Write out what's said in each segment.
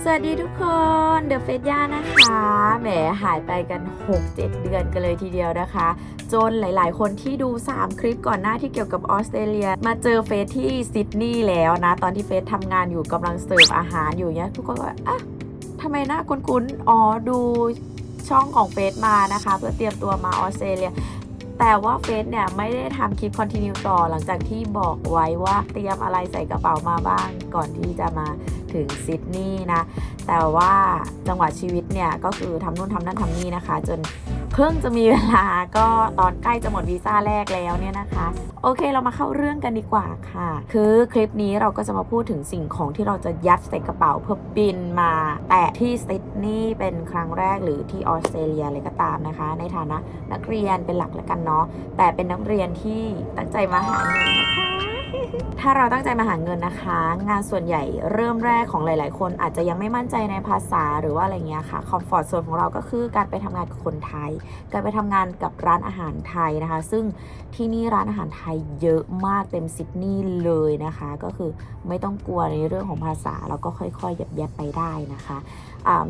สวัสดีทุกคนเดอะเฟสย่านะคะแหมหายไปกัน 6-7 เดือนกันเลยทีเดียวนะคะ จนหลาย ๆ คนที่ดู 3 คลิปก่อนหน้าที่เกี่ยวกับออสเตรเลีย มาเจอเฟสที่ซิดนีย์แล้วนะ ตอนที่เฟสทำงานอยู่กำลังเสิร์ฟอาหารอยู่เนี่ยทุกคนก็อะทำไมหน้าคุ้นๆอ๋อดูช่องของเฟสมานะคะ เพื่อเตรียมตัวมาออสเตรเลีย แต่ว่าเฟซเนี่ยไม่ได้ทำคลิปคอนติเนียต่อหลังจากที่บอกไว้ว่าเตรียมอะไรใส่กระเป๋ามาบ้างก่อนที่จะมาถึงซิดนีย์นะ แต่ว่าจังหวะชีวิตเนี่ยก็คือทำนู่นทำนั่นทำนี่นะคะ จน เพิ่งจะมีเวลาก็ตอนใกล้จะหมดวีซ่าแรกแล้วเนี่ยนะคะ โอเคเรามาเข้าเรื่องกันดีกว่าค่ะ คือคลิปนี้เราก็จะมาพูดถึงสิ่งของที่เราจะยัดใส่กระเป๋าเพื่อบินมาแต่ที่ซิดนีย์เป็นครั้งแรกหรือที่ออสเตรเลียเลยก็ตามนะคะ ในฐานะนักเรียนเป็นหลักแล้วกันเนาะแต่เป็นนักเรียนที่ตั้งใจมาหาเงินนะคะถ้าเราตั้งใจมาหาเงินนะคะ งานส่วนใหญ่เริ่มแรกของหลาย ๆ คนอาจจะยังไม่มั่นใจในภาษาหรือว่าอะไรเงี้ยค่ะคอมฟอร์ตโซนของเราก็คือการไปทำงานกับคนไทยการไปทำงานกับร้านอาหารไทยนะคะ ซึ่งที่นี่ร้านอาหารไทยเยอะมากเต็มซิดนีย์เลยนะคะ ก็คือไม่ต้องกลัวในเรื่องของภาษาแล้วก็ค่อยๆยับยับไปได้นะคะ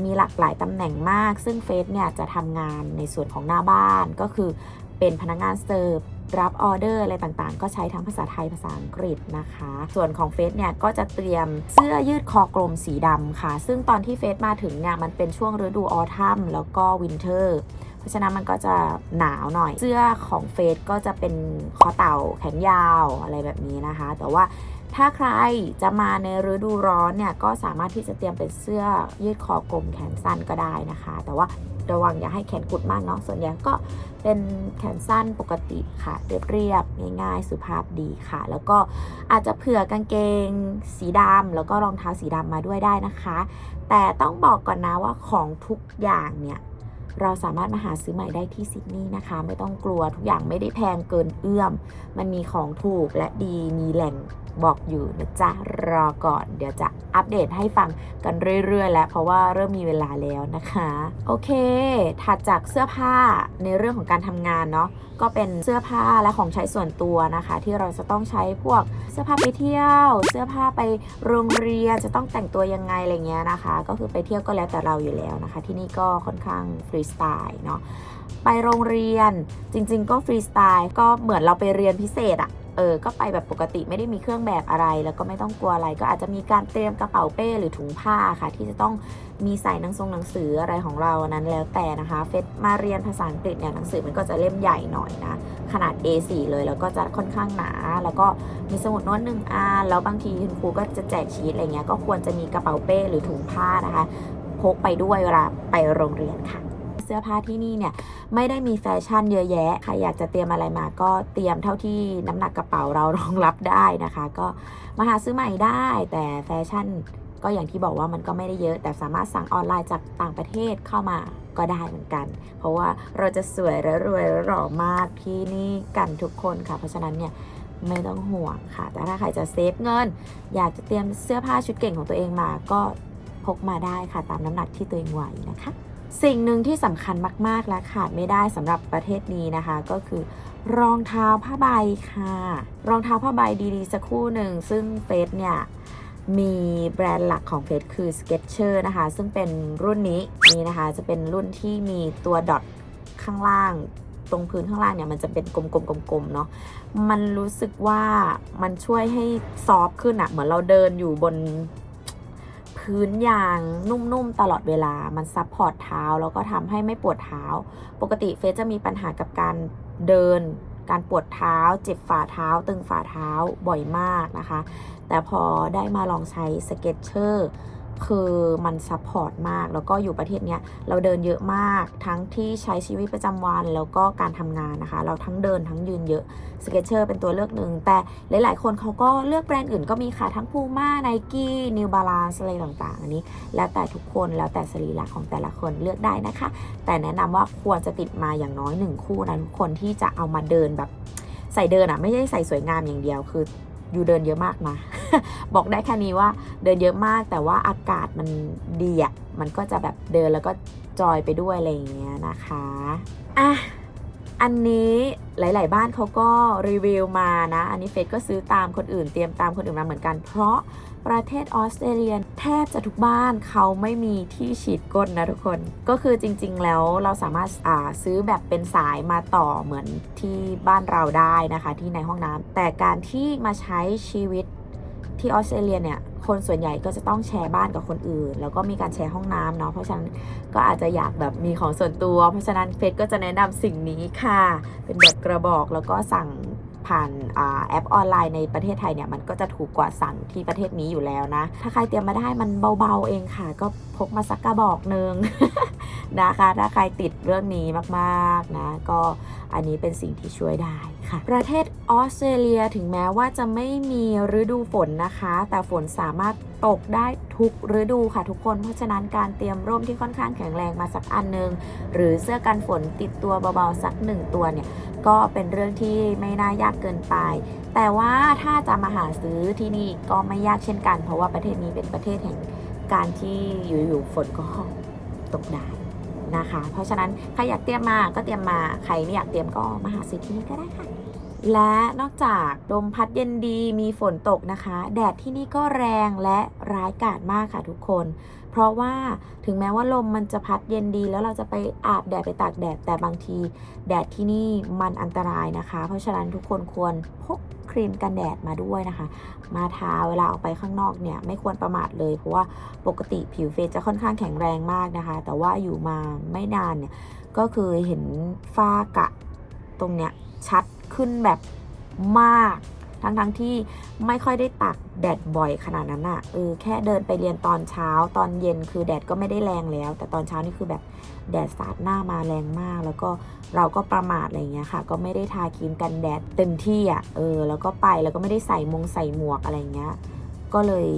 มีหลากหลายตำแหน่งมาก ซึ่งเฟสเนี่ยจะทำงานในส่วนของหน้าบ้านก็คือเป็นพนักงานเสิร์ฟรับออเดอร์อะไรต่างๆ ก็ใช้ทั้งภาษาไทยภาษาอังกฤษนะคะ ส่วนของเฟสเนี่ยก็จะเตรียมเสื้อยืดคอกลมสีดำค่ะ ซึ่งตอนที่เฟสมาถึงเนี่ยมันเป็นช่วงฤดูออทัมแล้วก็วินเทอร์ เพราะฉะนั้นมันก็จะหนาวหน่อย เสื้อของเฟสก็จะเป็นคอเต่าแขนยาวอะไรแบบนี้นะคะ แต่ว่าถ้าใครจะมาในฤดูร้อนเนี่ยก็สามารถที่จะเตรียมเป็นเสื้อยืดคอกลมแขนสั้นก็ได้นะคะ แต่ว่าระวังอย่าให้แขนกุดมากเนาะส่วนใหญ่ก็เป็นแขนสั้นปกติค่ะ เรียบๆง่ายๆสุภาพดีค่ะ แล้วก็อาจจะเผื่อกางเกงสีดำแล้วก็รองเท้าสีดำมาด้วยได้นะคะ แต่ต้องบอกก่อนนะว่าของทุกอย่างเนี่ย เราสามารถมาหาซื้อใหม่ได้ที่ซิดนีย์นะคะ ไม่ต้องกลัวทุกอย่างไม่ได้แพงเกินเอื้อม มันมีของถูกและดีมีแหล่งบอกอยู่นะจ๊ะ รอก่อน เดี๋ยวจะอัปเดตให้ฟังกันเรื่อยๆ แล้ว เพราะว่าเริ่มมีเวลาแล้วนะคะ โอเค ถัดจากเสื้อผ้าในเรื่องของการทำงานเนาะก็เป็นเสื้อผ้าและของใช้ส่วนตัวนะคะ ที่เราจะต้องใช้พวกเสื้อผ้าไปเที่ยว เสื้อผ้าไปโรงเรียนจะต้องแต่งตัวยังไงอะไรเงี้ยนะคะ ก็คือไปเที่ยวก็แล้วแต่เราอยู่แล้วนะคะ ที่นี่ก็ค่อนข้างฟรีสไตล์เนาะไปโรงเรียนจริง ๆ ก็ฟรีสไตล์ก็เหมือนเราไปเรียนพิเศษอะ เออก็ไปแบบปกติไม่ได้มีเครื่องแบบอะไร แล้วก็ไม่ต้องกลัวอะไร ก็อาจจะมีการเตรียมกระเป๋าเป้หรือถุงผ้าค่ะ ที่จะต้องมีใส่หนังทรงหนังสืออะไรของเรานั้นแล้วแต่นะคะ เฟสมาเรียนภาษาอังกฤษเนี่ยหนังสือมันก็จะเล่มใหญ่หน่อยนะ ขนาด A4 เลยแล้วก็จะค่อนข้างหนา แล้วก็มีสมุดโน้ตหนึ่งอันแล้วบางทีคุณครูก็จะแจกชีตอะไรเงี้ยก็ควรจะมีกระเป๋าเป้หรือถุงผ้านะคะ พกไปด้วยเวลาไปโรงเรียนค่ะ สื้อผ้าที่นี่เนี่ยไม่ได้มีแฟชั่นเยอะแยะใครอยากจะเตรียมอะไรมาก็เตรียมเท่าที่น้ำหนักกระเป๋าเรารองรับได้นะคะ ก็มาหาซื้อใหม่ได้แต่แฟชั่นก็อย่างที่บอกว่ามันก็ไม่ได้เยอะ แต่สามารถสั่งออนไลน์จากต่างประเทศเข้ามาก็ได้เหมือนกัน เพราะว่าเราจะสวยและรวยและหล่อมากที่นี่กันทุกคนค่ะ เพราะฉะนั้นเนี่ยไม่ต้องห่วงค่ะ แต่ถ้าใครจะเซฟเงิน อยากจะเตรียมเสื้อผ้าชุดเก่งของตัวเองมาก็พกมาได้ค่ะตามน้ำหนักที่ตัวเองไหวนะคะ สิ่งหนึ่งที่สำคัญมาก ๆ และขาดไม่ได้สำหรับประเทศนี้นะคะ ก็คือ รองเท้าผ้าใบค่ะ รองเท้าผ้าใบดีๆสักคู่หนึ่ง ซึ่งเฟสเนี่ยมีแบรนด์หลักของเฟสคือ Skechers นะคะ ซึ่งเป็นรุ่นนี้นี่นะคะ จะเป็นรุ่นที่มีตัวดอทข้างล่างตรงพื้นข้างล่างเนี่ยมันจะเป็นกลมๆๆเนาะ มันรู้สึกว่ามันช่วยให้ซอฟขึ้นอะเหมือนเราเดินอยู่บน พื้นยางนุ่มๆตลอดเวลา มันซับพอร์ตเท้าแล้วก็ทำให้ไม่ปวดเท้า ปกติเฟซจะมีปัญหากับการเดิน การปวดเท้า เจ็บฝ่าเท้า ตึงฝ่าเท้าบ่อยมากนะคะ แต่พอได้มาลองใช้สเก็ตเชอร์ คือมันซัพพอร์ตมาก แล้วก็อยู่ประเทศเนี้ยเราเดินเยอะมากทั้งที่ใช้ชีวิตประจำวันแล้วก็การทำงานนะคะ เราทั้งเดินทั้งยืนเยอะสเก็ตเชอร์เป็นตัวเลือกหนึ่งแต่หลาย ๆ คนเขาก็เลือกแบรนด์อื่นก็มีค่ะ ทั้ง Puma Nike New Balance อะไรต่าง ๆ อันนี้ แล้วแต่ทุกคนแล้วแต่สรีระของแต่ละคนเลือกได้นะคะ แต่แนะนำว่าควรจะติดมาอย่างน้อยหนึ่งคู่นะทุกคนที่จะเอามาเดินแบบใส่เดินอะไม่ใช่ใส่สวยงามอย่างเดียวคือ อยู่เดินเยอะมากนะ บอกได้แค่นี้ว่าเดินเยอะมาก แต่ว่าอากาศมันดีอะมันก็จะแบบเดินแล้วก็จอยไปด้วยอะไรอย่างเงี้ยนะคะอะ อันนี้หลาย ๆ บ้านเขาก็รีวิวมานะ อันนี้เฟซก็ซื้อตามคนอื่นเตรียมตามคนอื่นมาเหมือนกัน เพราะประเทศออสเตรเลียแทบจะทุกบ้านเขาไม่มีที่ฉีดก้นนะทุกคน ก็คือจริง ๆ แล้วเราสามารถาซื้อแบบเป็นสายมาต่อเหมือนที่บ้านเราได้นะคะ ที่ในห้องน้ำแต่การที่มาใช้ชีวิต ที่ออสเตรเลียเนี่ยคนส่วนใหญ่ก็จะต้องแชร์บ้านกับคนอื่น แล้วก็มีการแชร์ห้องน้ำเนาะเพราะฉะนั้นก็อาจจะอยากแบบมีของส่วนตัว เพราะฉะนั้นเฟซก็จะแนะนำสิ่งนี้ค่ะ เป็นแบบกระบอกแล้วก็สั่งผ่านอแอปออนไลน์ในประเทศไทยเนี่ยมันก็จะถูกกว่าสั่งที่ประเทศนี้อยู่แล้วนะ ถ้าใครเตรียมมาได้มันเบาๆเองค่ะ ก็พกมาสักกระบอกหนึ่งนะคะถ้าใครติดเรื่องนี้มากๆนะ ก็อันนี้เป็นสิ่งที่ช่วยได้ ค่ะ ประเทศออสเตรเลียถึงแม้ว่าจะไม่มีฤดูฝนนะคะ แต่ฝนสามารถตกได้ทุกฤดูค่ะทุกคน เพราะฉะนั้นการเตรียมร่มที่ค่อนข้างแข็งแรงมาสักอันหนึง หรือเสื้อกันฝนติดตัวเบาๆสักหนึ่งตัวเนี่ย ก็เป็นเรื่องที่ไม่น่ายากเกินไป แต่ว่าถ้าจะมาหาซื้อที่นี่ก็ไม่ยากเช่นกัน เพราะว่าประเทศนี้เป็นประเทศแห่งการที่อยู่ๆฝนก็ตกได้ นะคะ เพราะฉะนั้นใครอยากเตรียมมาก็เตรียมมา ใครไม่อยากเตรียมก็มาหาซื้อที่นี่ก็ได้ค่ะ และนอกจากลมพัดเย็นดีมีฝนตกนะคะ แดดที่นี่ก็แรงและร้ายกาจมากค่ะทุกคน เพราะว่าถึงแม้ว่าลมมันจะพัดเย็นดี แล้วเราจะไปอาบแดดไปตากแดดแต่บางที แดดที่นี่มันอันตรายนะคะ เพราะฉะนั้นทุกคนควรพกครีมกันแดดมาด้วยนะคะ มาทาเวลาออกไปข้างนอกเนี่ยไม่ควรประมาทเลย เพราะว่าปกติผิวเฟซจะค่อนข้างแข็งแรงมากนะคะ แต่ว่าอยู่มาไม่นานเนี่ยก็คือเห็นฝ้ากระตรงเนี้ยชัด ขึ้นแบบมาก ทั้งๆที่ไม่ค่อยได้ตักแดดบ่อยขนาดนั้นอะ่ะเออแค่เดินไปเรียนตอนเช้าตอนเย็นคือแดดก็ไม่ได้แรงแล้ว แต่ตอนเช้านี่คือแบบแดดสาดหน้ามาแรงมาก แล้วก็เราก็ประมาทอะไรเงี้ยค่ะ ก็ไม่ได้ทาครีมกันแดดเต็มที่อะ่ะเออแล้วก็ไปแล้วก็ไม่ได้ใส่มงใส่หมวกอะไรเงี้ยก็เลย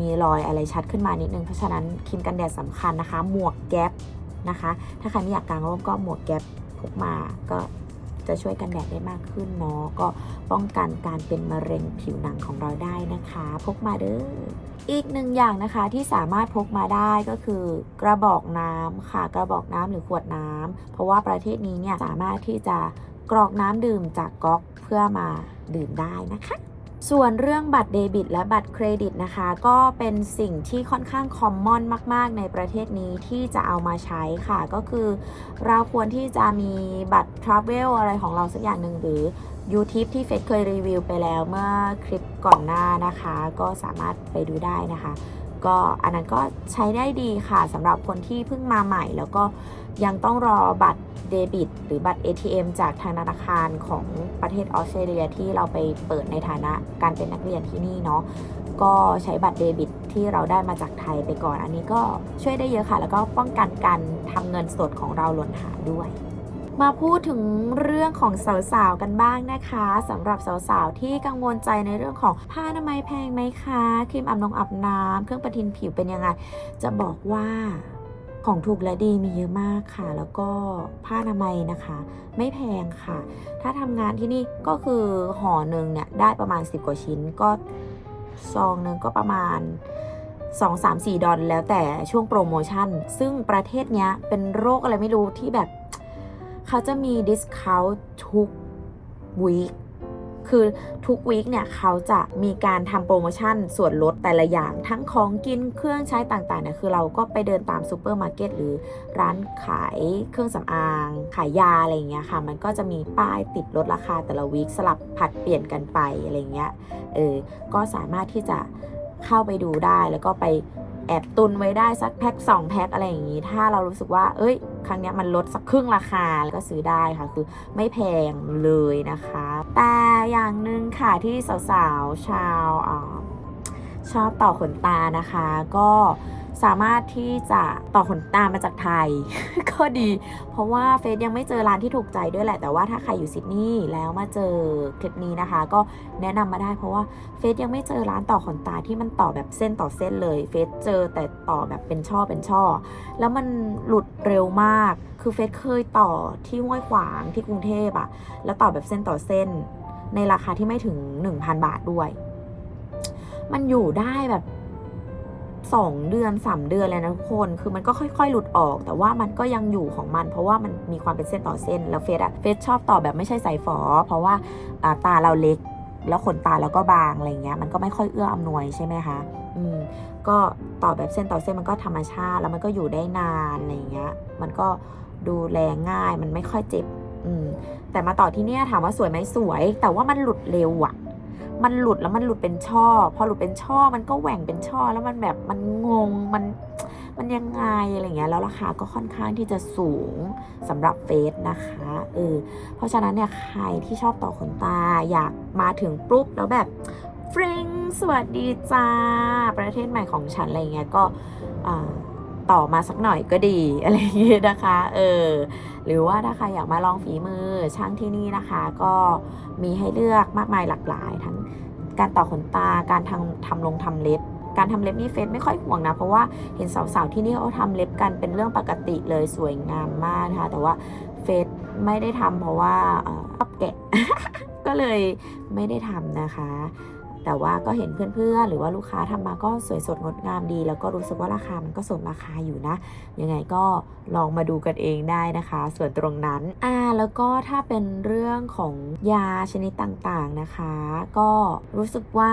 มีรอยอะไรชัดขึ้นมานิดนึง เพราะฉะนั้นครีมกันแดดสำคัญนะคะ หมวกแก๊ปนะคะ ถ้าใครไม่อยากกางร่มก็หมวกแก๊ปพกมาก็ จะช่วยกันแดดได้มากขึ้นเนาะก็ป้องกันการเป็นมะเร็งผิวหนังของเราได้นะคะ พกมาเด้ออีกหนึ่งอย่างนะคะที่สามารถพกมาได้ก็คือกระบอกน้ำค่ะกระบอกน้ำหรือขวดน้ำเพราะว่าประเทศนี้เนี่ยสามารถที่จะกรอกน้ำดื่มจากก๊อกเพื่อมาดื่มได้นะคะ ส่วนเรื่องบัตรเดบิตและบัตรเครดิตนะคะ ก็เป็นสิ่งที่ค่อนข้างคอมมอนมาก ๆ ในประเทศนี้ที่จะเอามาใช้ค่ะ ก็คือเราควรที่จะมีบัตรทราเวลอะไรของเราสักอย่างหนึ่งหรือ u t i p ที่เฟซเคยรีวิวไปแล้วเมื่อคลิปก่อนหน้านะคะ ก็สามารถไปดูได้นะคะ ก็อันนั้นก็ใช้ได้ดีค่ะสำหรับคนที่เพิ่งมาใหม่แล้วก็ยังต้องรอบัตรเดบิต หรือบัตร ATM จากทางธนาคารของประเทศออสเตรเลียที่เราไปเปิดในฐานะการเป็นนักเรียนที่นี่เนาะก็ใช้บัตรเดบิตที่เราได้มาจากไทยไปก่อน อันนี้ก็ช่วยได้เยอะค่ะ แล้วก็ป้องกันการทำเงินสดของเราหล่นหายด้วย มาพูดถึงเรื่องของสาวๆกันบ้างนะคะสำหรับสาวๆที่กังวลใจในเรื่องของผ้าอนามัยแพงไหมคะครีมอาบน้ำอาบน้ำเครื่องประทินผิวเป็นยังไง จะบอกว่า ของถูกและดีมีเยอะมากค่ะ แล้วก็ผ้าอนามัยนะคะ ไม่แพงค่ะ ถ้าทำงานที่นี่ก็คือห่อหนึ่งเนี่ยได้ประมาณ 10 กว่าชิ้น ก็ซองหนึ่งก็ประมาณ 2 3 4 ดอลแล้วแต่ช่วงโปรโมชั่น ซึ่งประเทศเนี้ยเป็นโรคอะไรไม่รู้ที่แบบ เขาจะมีดิสคาวทุกวีค คือทุกวีคเนี่ยเขาจะมีการทำโปรโมชั่นส่วนลดแต่ละอย่าง ทั้งของกินเครื่องใช้ต่างๆเนี่ยคือเราก็ไปเดินตามซูเปอร์มาร์เก็ตหรือร้านขายเครื่องสำอาง ขายยาอะไรอย่างเงี้ยค่ะ มันก็จะมีป้ายติดลดราคาแต่ละวีคสลับผัดเปลี่ยนกันไปอะไรเงี้ยเออก็สามารถที่จะเข้าไปดูได้แล้วก็ไปแอบตุนไว้ได้สักแพ็ค2แพ็คอะไรอย่างนี้ ถ้าเรารู้สึกว่า เอ้ย ครั้งนี้มันลดสักครึ่งราคาแล้วก็ซื้อได้ค่ะ คือไม่แพงเลยนะคะ แต่อย่างหนึ่งค่ะที่สาวๆชาวอา ชอบต่อขนตานะคะ ก็สามารถที่จะต่อขนตามาจากไทย ก็ดี เพราะว่าเฟซยังไม่เจอร้านที่ถูกใจด้วยแหละ แต่ว่าถ้าใครอยู่ซิดนีย์แล้วมาเจอคลิปนี้นะคะ ก็แนะนำมาได้เพราะว่าเฟซยังไม่เจอร้านต่อขนตาที่มันต่อแบบเส้นต่อเส้นเลย เฟซเจอแต่ต่อแบบเป็นช่อเป็นช่อ แล้วมันหลุดเร็วมาก คือเฟซเคยต่อที่ห้วยขวางที่กรุงเทพอะแล้วต่อแบบเส้นต่อเส้น ในราคาที่ไม่ถึง 1,000 บาทด้วย มันอยู่ได้แบบ2เดือน3เดือนเลยนะทุกคน คือมันก็ค่อยๆ หลุดออก แต่ว่ามันก็ยังอยู่ของมัน เพราะว่ามันมีความเป็นเส้นต่อเส้น แล้วเฟสอะเฟสชอบต่อแบบไม่ใช่สายฝอ เพราะว่าตาเราเล็ก แล้วขนตาเราก็บางอะไรเงี้ย มันก็ไม่ค่อยเอื้ออำนวยใช่ไหมคะ อืม ก็ต่อแบบเส้นต่อเส้นมันก็ธรรมชาติ แล้วมันก็อยู่ได้นานอะไรเงี้ย มันก็ดูแลง่าย มันไม่ค่อยเจ็บ อืม แต่มาต่อที่เนี่ยถามว่าสวยไหมสวย แต่ว่ามันหลุดเร็วอะ มันหลุดแล้วมันหลุดเป็นช่อ พอหลุดเป็นช่อมันก็แหว่งเป็นช่อ แล้วมันแบบมันงงมันมันยังไงอะไรเงี้ยแล้วราคาก็ค่อนข้างที่จะสูงสำหรับเฟสนะคะเออเพราะฉะนั้นเนี่ยใครที่ชอบต่อขนตาอยากมาถึงปุ๊บแล้วแบบฟริงสวัสดีจ้า ประเทศใหม่ของฉันอะไรเงี้ยก็อ่า ต่อมาสักหน่อยก็ดีอะไรอย่างเงี้ยนะคะเออหรือว่าถ้าใครอยากมาลองฝีมือช่างที่นี่นะคะ ก็มีให้เลือกมากมายหลากหลาย ทั้งการต่อขนตาการทำทำลงทำเล็บการทำเล็บนี่เฟซไม่ค่อยห่วงนะ เพราะว่าเห็นสาวๆที่นี่เขาทำเล็บกันเป็นเรื่องปกติเลยสวยงามมากนะคะ แต่ว่าเฟซไม่ได้ทำเพราะว่าเอ่อชอบแกะ ก็เลยไม่ได้ทำนะคะ แต่ว่าก็เห็นเพื่อนๆ หรือว่าลูกค้าทำมาก็สวยสดงดงามดี แล้วก็รู้สึกว่าราคามันก็สมราคาอยู่นะ ยังไงก็ลองมาดูกันเองได้นะคะ ส่วนตรงนั้นอ่าแล้วก็ถ้าเป็นเรื่องของยาชนิดต่างๆนะคะ ก็รู้สึกว่า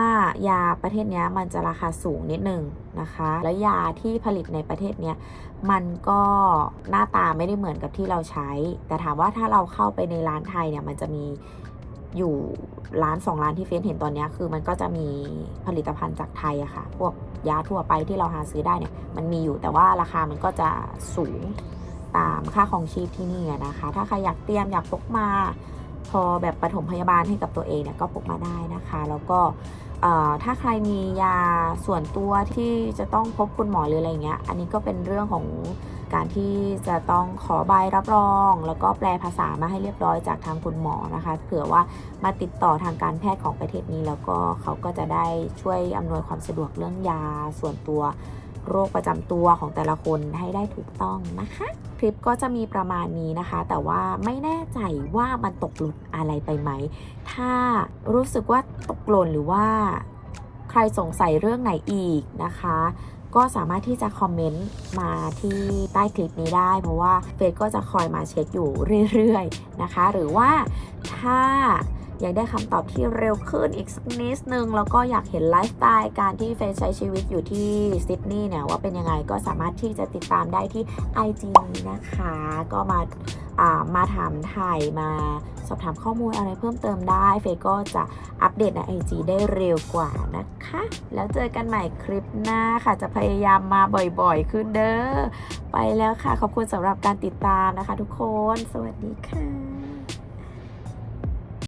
ยาประเทศนี้มันจะราคาสูงนิดนึงนะคะ แล้วยาที่ผลิตในประเทศเนี้ยมันก็หน้าตาไม่ได้เหมือนกับที่เราใช้ แต่ถามว่าถ้าเราเข้าไปในร้านไทยเนี่ยมันจะมี อยู่ร้านสองร้านที่เฟซเห็นตอนนี้คือมันก็จะมีผลิตภัณฑ์จากไทยอะค่ะ พวกยาทั่วไปที่เราหาซื้อได้เนี่ยมันมีอยู่แต่ว่าราคามันก็จะสูงตามค่าของชีพที่นี่นะคะ ถ้าใครอยากเตรียมอยากพกมา พอแบบปฐมพยาบาลให้กับตัวเองเนี่ยก็พกมาได้นะคะ แล้วก็ถ้าใครมียาส่วนตัวที่จะต้องพบคุณหมอหรืออะไรเงี้ย อันนี้ก็เป็นเรื่องของ การที่จะต้องขอใบรับรอง แล้วก็แปลภาษามาให้เรียบร้อยจากทางคุณหมอนะคะ เผื่อว่ามาติดต่อทางการแพทย์ของประเทศนี้ แล้วก็เขาก็จะได้ช่วยอำนวยความสะดวกเรื่องยาส่วนตัวโรคประจำตัวของแต่ละคนให้ได้ถูกต้องนะคะ คลิปก็จะมีประมาณนี้นะคะ แต่ว่าไม่แน่ใจว่ามันตกหลุดอะไรไปไหม ถ้ารู้สึกว่าตกหล่นหรือว่าใครสงสัยเรื่องไหนอีกนะคะ ก็สามารถที่จะคอมเมนต์มาที่ใต้คลิปนี้ได้ เพราะว่าเฟซก็จะคอยมาเช็คอยู่เรื่อยๆนะคะ หรือว่าถ้าอยากได้คำตอบที่เร็วขึ้นอีกสักนิดนึง แล้วก็อยากเห็นไลฟ์สไตล์การที่เฟซใช้ชีวิตอยู่ที่ซิดนีย์เนี่ยว่าเป็นยังไงก็สามารถที่จะติดตามได้ที่ IG นี้นะคะ ก็มาอ่า มาถามถ่ายมาสอบถามข้อมูลอะไรเพิ่มเติมได้ เฟซก็จะอัปเดตใน IG ได้เร็วกว่านะคะ แล้วเจอกันใหม่คลิปหน้าค่ะ จะพยายามมาบ่อยๆ ขึ้นเด้อ ไปแล้วค่ะ ขอบคุณสำหรับการติดตามนะคะทุกคน สวัสดีค่ะ